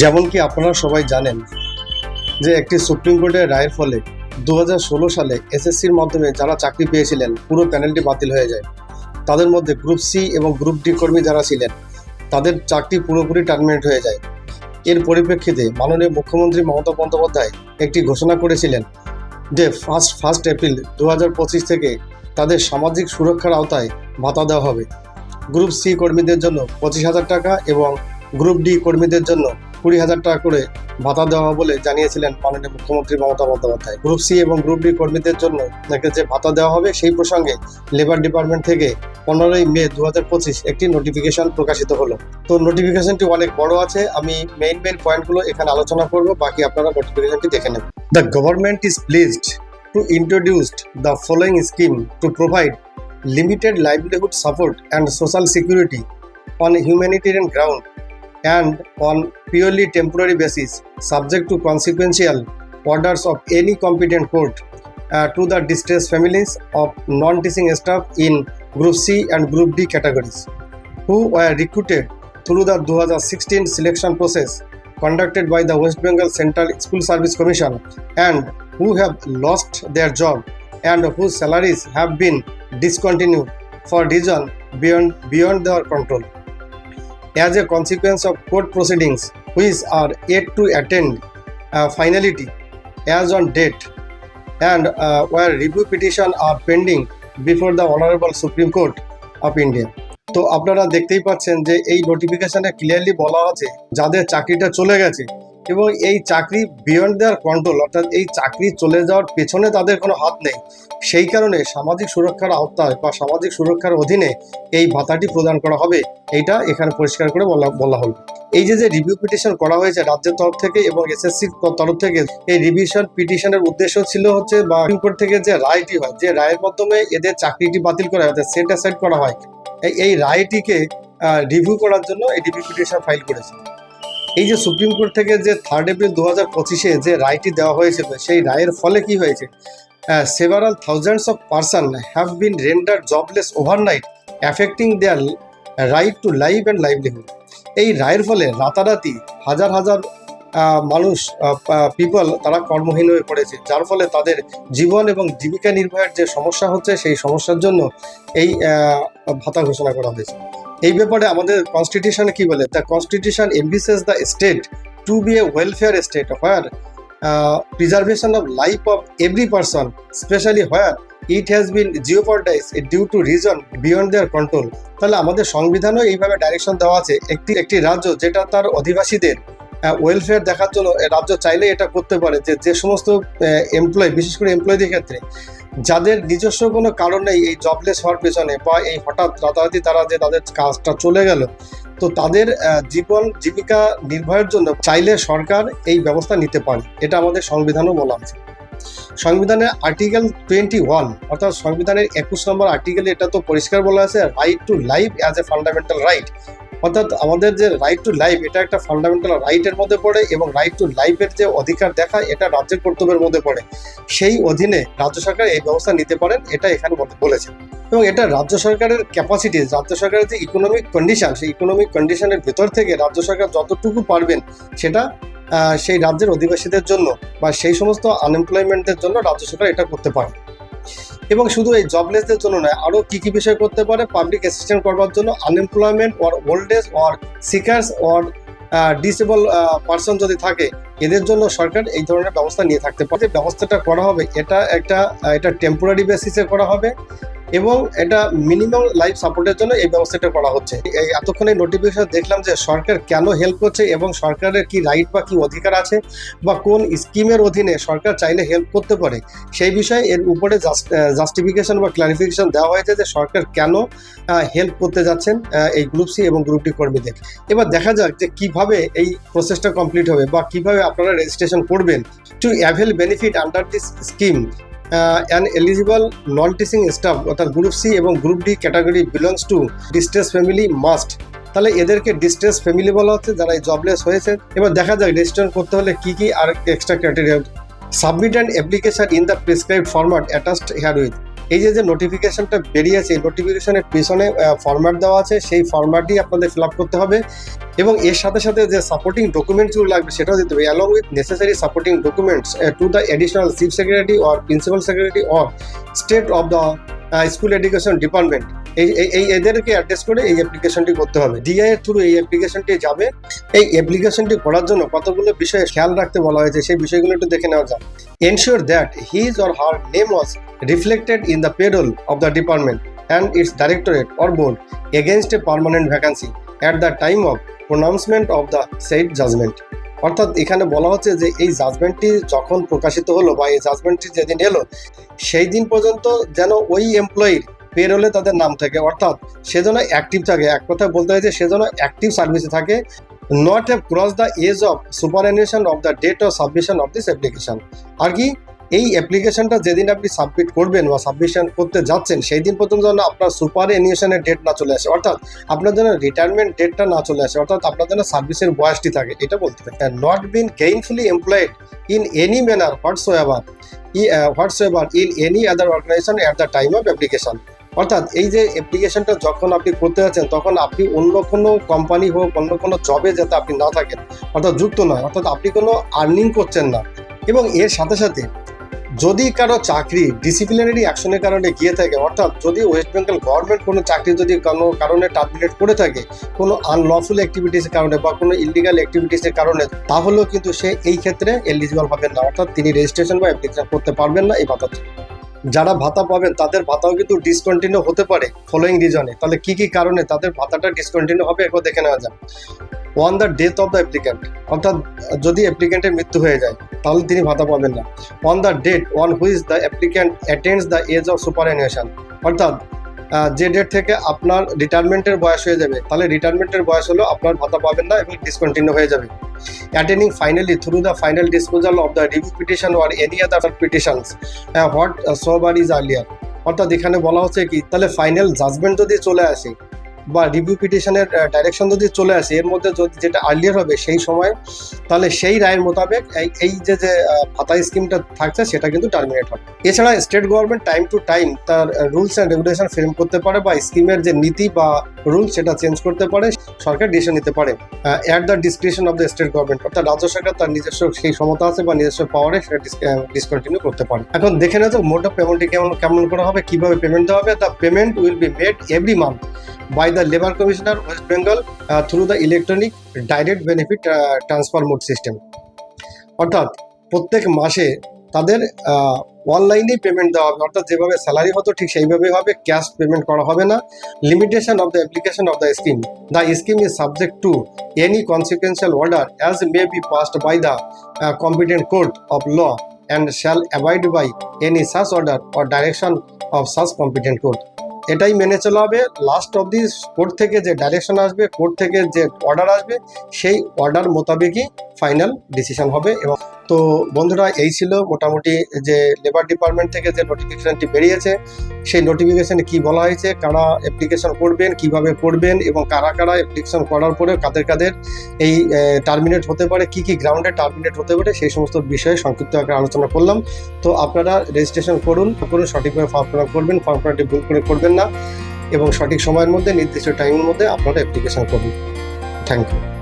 যেমন কি আপনারা সবাই জানেন যে একটি সুপ্রিম কোর্টের রায়ের ফলে দু হাজার ষোলো সালে এসএসসির মাধ্যমে যারা চাকরি পেয়েছিলেন, পুরো প্যানেলটি বাতিল হয়ে যায়। তাদের মধ্যে গ্রুপ সি এবং গ্রুপ ডি কর্মী যারা ছিলেন, তাদের চাকরি পুরোপুরি টার্মিনেট হয়ে যায়। এর পরিপ্রেক্ষিতে মাননীয় মুখ্যমন্ত্রী মমতা বন্দ্যোপাধ্যায় একটি ঘোষণা করেছিলেন যে ফার্স্ট ফার্স্ট এপ্রিল দু হাজার পঁচিশ থেকে তাদের সামাজিক সুরক্ষার আওতায় ভাতা দেওয়া হবে। গ্রুপ সি কর্মীদের জন্য পঁচিশ হাজার টাকা এবং গ্রুপ ডি কর্মীদের জন্য কুড়ি হাজার টাকা করে ভাতা দেওয়া বলে জানিয়েছিলেন মাননীয় মুখ্যমন্ত্রী মমতা বন্দ্যোপাধ্যায়। গ্রুপ সি এবং গ্রুপ ডি কর্মীদের জন্য যে ভাতা দেওয়া হবে সেই প্রসঙ্গে লেবার ডিপার্টমেন্ট থেকে পনেরোই মে দু হাজার পঁচিশ একটি নোটিফিকেশন প্রকাশিত হলো। তো নোটিফিকেশনটি অনেক বড় আছে, আমি মেইন মেইন পয়েন্টগুলো এখানে আলোচনা করব, বাকি আপনারা নোটিফিকেশনটি দেখে নেবেন। The government is pleased to introduced the following scheme to provide limited livelihood support and social security on humanitarian ground. And on purely temporary basis subject to consequential orders of any competent court uh, to the distressed families of non-teaching staff in group C and group D categories who were recruited through the 2016 selection process conducted by the West Bengal Central School Service Commission and who have lost their job and whose salaries have been discontinued for reason beyond beyond their control. As a consequence of court proceedings which are yet to attend uh, finality as on date and uh, where review petition are pending before the Honorable Supreme Court of India. তো আপনারা দেখতেই পাচ্ছেন যে এই নোটিফিকেশনে clearly বলা আছে যাদের চাকরিটা চলে গেছে এবং এই চাকরি বিয়ন্ড দেওয়ার কন্ট্রোল অর্থাৎ এই চাকরি চলে যাওয়ার পেছনে তাদের কোনো হাত নেই। সেই কারণে সামাজিক সুরক্ষার আওতায় বা সামাজিক সুরক্ষার অধীনে এই ভাতাটি প্রদান করা হবে এইটা এখানে পরিষ্কার করে বলা বলা হলো। এই যে যে রিভিউ পিটিশন করা হয়েছে রাজ্যের তরফ থেকে এবং এসএসসির তরফ থেকে, এই রিভিশন পিটিশনের উদ্দেশ্য ছিল হচ্ছে বা কোর্ট থেকে যে রায়টি হয়, যে রায়ের মাধ্যমে এদের চাকরিটি বাতিল করা হয় সেট অ্যাসাইড করা হয়, এই রায়টিকে রিভিউ করার জন্য এই রিভিউ পিটিশন ফাইল করেছে। এই যে সুপ্রিম কোর্ট থেকে যে থার্ড এপ্রিল দু হাজার পঁচিশে যে রায়টি দেওয়া হয়েছিল সেই রায়ের ফলে কি হয়েছে? Several thousands of person have been render jobless overnight affecting their right to life and livelihood এই রায়ের ফলে রাতারাতি হাজার হাজার মানুষ পিপল তারা কর্মহীন হয়ে পড়েছে। যার ফলে তাদের জীবন এবং জীবিকা নির্বাহের যে সমস্যা হচ্ছে, সেই সমস্যার জন্য এই ভাতা ঘোষণা করা হয়েছে। এই ব্যাপারে আমাদের কনস্টিটিউশনে কি বলে? The constitution envisages the state to be a welfare state where preservation of life of every person specially where it has been jeopardise due to reason beyond their control তাহলে আমাদের সংবিধানেও এইভাবে ডাইরেকশন দেওয়া আছে। একটি একটি রাজ্য যেটা তার অধিবাসীদের ওয়েলফেয়ার দেখার জন্য রাজ্য চাইলে এটা করতে পারে যে যে সমস্ত এমপ্লয় বিশেষ করে এমপ্লয়ীদের ক্ষেত্রে। যাদের নিজস্ব কোনো কারণ নেই এই জবলেস হওয়ার পেছনে বা এই হঠাৎ রাতারাতি তারা যে তাদের কাজটা চলে গেল, তো তাদের জীবন জীবিকা নির্বাহের জন্য চাইলে সরকার এই ব্যবস্থা নিতে পারে। এটা আমাদের সংবিধানও বলা আছে। সংবিধানের আর্টিকেল টোয়েন্টি ওয়ান অর্থাৎ সংবিধানের একুশ নম্বর আর্টিকেলে এটা তো পরিষ্কার বলা আছে right to life as a fundamental right অর্থাৎ আমাদের যে রাইট টু লাইফ এটা একটা ফান্ডামেন্টাল রাইটের মধ্যে পড়ে এবং রাইট টু লাইফের যে অধিকার দেখা, এটা রাজ্যের কর্তব্যের মধ্যে পড়ে। সেই অধীনে রাজ্য সরকার এই ব্যবস্থা নিতে পারেন, এটা এখানে বলে- বলেছে এবং এটা রাজ্য সরকারের ক্যাপাসিটি রাজ্য সরকারের যে ইকোনমিক কন্ডিশন সেই ইকোনমিক কন্ডিশনের ভেতর থেকে রাজ্য সরকার যতটুকু পারবেন, সেটা সেই রাজ্যের অধিবাসীদের জন্য বা সেই সমস্ত আনএমপ্লয়মেন্টের জন্য রাজ্য সরকার এটা করতে পারে এবং শুধু এই জবলেসদের জন্য নয় আরও কী কী বিষয় করতে পারে? পাবলিক অ্যাসিস্ট্যান্ট করবার জন্য unemployment or old age or seekers or disable person যদি থাকে, এদের জন্য সরকার এই ধরনের ব্যবস্থা নিয়ে থাকতে পারে। যে ব্যবস্থাটা করা হবে, এটা একটা, এটা টেম্পোরারি বেসিসে করা হবে। এবং এটা মিনিমাম লাইফ সাপোর্টের জন্য এই ব্যবস্থাটা করা হচ্ছে। এই এতক্ষণে নোটিফিকেশন দেখলাম যে সরকার কেন হেল্প করছে এবং সরকারের কি রাইট বা কি অধিকার আছে বা কোন স্কিমের অধীনে সরকার চাইলে হেল্প করতে পারে। সেই বিষয়ে এর উপরে জাস্টিফিকেশন বা ক্লারিফিকেশন দেওয়া হয়েছে যে সরকার কেন হেল্প করতে যাচ্ছেন এই গ্রুপ সি এবং গ্রুপ ডি কর্মীদের। এবার দেখা যাক যে কীভাবে এই প্রসেসটা কমপ্লিট হবে বা কীভাবে আপনারা রেজিস্ট্রেশন করবেন to avail benefit under this scheme an eligible non teaching staff অর্থাৎ গ্রুপ সি এবং group D category belongs to distress family must তাহলে এদেরকে ডিস্টেন্স ফ্যামিলি বলা হচ্ছে, যারা এই জবলেস হয়েছে। এবার দেখা যাক রেজিস্ট্রেশন করতে হলে কী কী আর extra criteria submit and application in the prescribe format attached here with এই যে যে নোটিফিকেশনটা বেরিয়েছে, এই নোটিফিকেশনের পিছনে ফরম্যাট দেওয়া আছে, সেই ফরম্যাটই আপনাদের ফিল আপ করতে হবে এবং এর সাথে সাথে যে সাপোর্টিং ডকুমেন্টসগুলো লাগবে সেটাও দিতে হবে along with necessary supporting documents to the additional chief secretary or principal secretary or state of the school education department এই এই- এদেরকে অ্যাড্রেস করে এই অ্যাপ্লিকেশনটি করতে হবে। ডিআই এর থ্রু এই অ্যাপ্লিকেশনটি যাবে। এই অ্যাপ্লিকেশনটি করার জন্য কতগুলো বিষয়ে খেয়াল রাখতে বলা হয়েছে সেই বিষয়গুলো একটু দেখে নেওয়া যাক। Ensure that his or her name was reflected in the payroll of the department and its directorate or board against a permanent vacancy at the time of pronouncement of the said judgment অর্থাৎ এখানে বলা হচ্ছে যে এই জাজমেন্টটি যখন প্রকাশিত হলো বা এই জাজমেন্টটি যেদিন এলো, সেই দিন পর্যন্ত যেন ওই এমপ্লয়ির পেরোলে তাদের নাম থাকে। অর্থাৎ সে যেন অ্যাক্টিভ থাকে। এক কথায় বলতে হয় যে সে যেন অ্যাক্টিভ সার্ভিসে থাকে not have cross the age of superannuation of the date of submission of this application আর কি? এই অ্যাপ্লিকেশনটা যেদিন আপনি সাবমিট করবেন বা সাবমিশন করতে যাচ্ছেন সেই দিন পর্যন্ত যেন আপনার সুপার এনিয়েশনের ডেট না চলে আসে। অর্থাৎ আপনার যেন রিটায়ারমেন্ট ডেটটা না চলে আসে, অর্থাৎ আপনার যেন সার্ভিসের বয়সটি থাকে, এটা বলতে পারেন। Not been gainfully employed in any manner whatsoever E whatsoever in any other organisation at the time of application অর্থাৎ এই যে অ্যাপ্লিকেশনটা যখন আপনি করতে যাচ্ছেন, তখন আপনি অন্য কোনো কোম্পানি হোক, অন্য কোনো জবে যাতে আপনি না থাকেন, অর্থাৎ যুক্ত নয় অর্থাৎ আপনি কোনো আর্নিং করছেন না। এবং এর সাথে সাথে যদি কারও চাকরি ডিসিপ্লিনারি অ্যাকশনের কারণে গিয়ে থাকে, অর্থাৎ যদি ওয়েস্ট বেঙ্গল গভর্নমেন্ট কোনো চাকরি যদি কোনো কারণে টার্মিনেট করে থাকে, কোনো আনলফুল অ্যাক্টিভিটিসের কারণে বা কোনো ইলিগাল অ্যাক্টিভিটিসের কারণে, তাহলেও কিন্তু সে এই ক্ষেত্রে এলিজিবল হবেন না। অর্থাৎ তিনি রেজিস্ট্রেশন বা অ্যাপ্লিকেশন করতে পারবেন না এই ভাতা যারা ভাতা পাবেন, তাদের ভাতাও কিন্তু ডিসকন্টিনিউ হতে পারে ফলোয়িং রিজনে তাহলে কি কি কারণে তাদের ভাতাটা ডিসকন্টিনিউ হবে, একবার দেখে নেওয়া যাক। On the death of the applicant অর্থাৎ যদি অ্যাপ্লিক্যান্টের মৃত্যু হয়ে যায়, তাহলে তিনি ভাতা পাবেন না। On the date on which the applicant attends the age of superannuation অর্থাৎ যে ডেট থেকে আপনার রিটায়ারমেন্টের বয়স হয়ে যাবে, তাহলে রিটায়ারমেন্টের বয়স হলো আপনার ভাতা পাবেন না এবং ডিসকন্টিনিউ হয়ে যাবে। Attending finally through the final disposal of the review petition or any other petitions whatsoever is earlier অর্থাৎ এখানে বলা হচ্ছে কি, তাহলে ফাইনাল জাজমেন্ট যদি চলে আসে বা রিভিউ পিটিশনের ডাইরেকশন যদি চলে আসে, এর মধ্যে যদি যেটা আর্লিয়ার হবে সেই সময়, তাহলে সেই রায়ের মোতাবেক এই যে যে ভাতা স্কিমটা থাকছে, সেটা কিন্তু টার্মিনেট হবে। এছাড়া state government time to time তার রুলস অ্যান্ড রেগুলেশন ফ্রেম করতে পারে বা স্কিমের যে নীতি বা রুল সেটা চেঞ্জ করতে পারে, সরকার ডিসিশন নিতে পারে at the discretion of the state government অর্থাৎ রাজ্য সরকার তার নিজস্ব সেই ক্ষমতা আছে বা নিজস্ব পাওয়ারে সেটা ডিসকন্টিনিউ করতে পারে। এখন দেখে নেওয়া যাক অফ পেমেন্টটি কেমন কেমন করা হবে, কীভাবে পেমেন্ট দেওয়া হবে the payment will be made every month by the Labour Commissioner West Bengal uh, through the electronic direct benefit uh, transfer mode system. অর্থাৎ প্রত্যেক মাসে তাদের অনলাইনে পেমেন্ট দেওয়া হবে। অর্থাৎ যেভাবে স্যালারি হতো ঠিক সেইভাবে হবে। ক্যাশ পেমেন্ট করা হবে না। Limitation of the application of the scheme the scheme is subject to any consequential order as may be passed by the competent court of law and shall avoid by any such order or direction of such competent court এটাই মেনে চলা হবে। Last of the court থেকে যে direction আসবে court থেকে যে order আসবে, সেই অর্ডার মোতাবেকই ফাইনাল ডিসিশন হবে এবং তো বন্ধুরা, এই ছিল মোটামুটি যে লেবার ডিপার্টমেন্ট থেকে যে নোটিফিকেশনটি বেরিয়েছে, সেই নোটিফিকেশনে কি বলা হয়েছে, কারা অ্যাপ্লিকেশন করবেন, কীভাবে করবেন এবং কারা কারা অ্যাপ্লিকেশন করার পরে কাদের কাদের এই টার্মিনেট হতে পারে, কি কি গ্রাউন্ডে টার্মিনেট হতে পারে, সেই সমস্ত বিষয়ে সংক্ষিপ্ত আকারে আলোচনা করলাম। তো আপনারা রেজিস্ট্রেশন করুন করুন, সঠিকভাবে ফর্ম ফিল করবেন ফর্ম ফিল ভুল করে করবেন না এবং সঠিক সময়ের মধ্যে, নির্দিষ্ট টাইমের মধ্যে আপনারা অ্যাপ্লিকেশন করুন। Thank you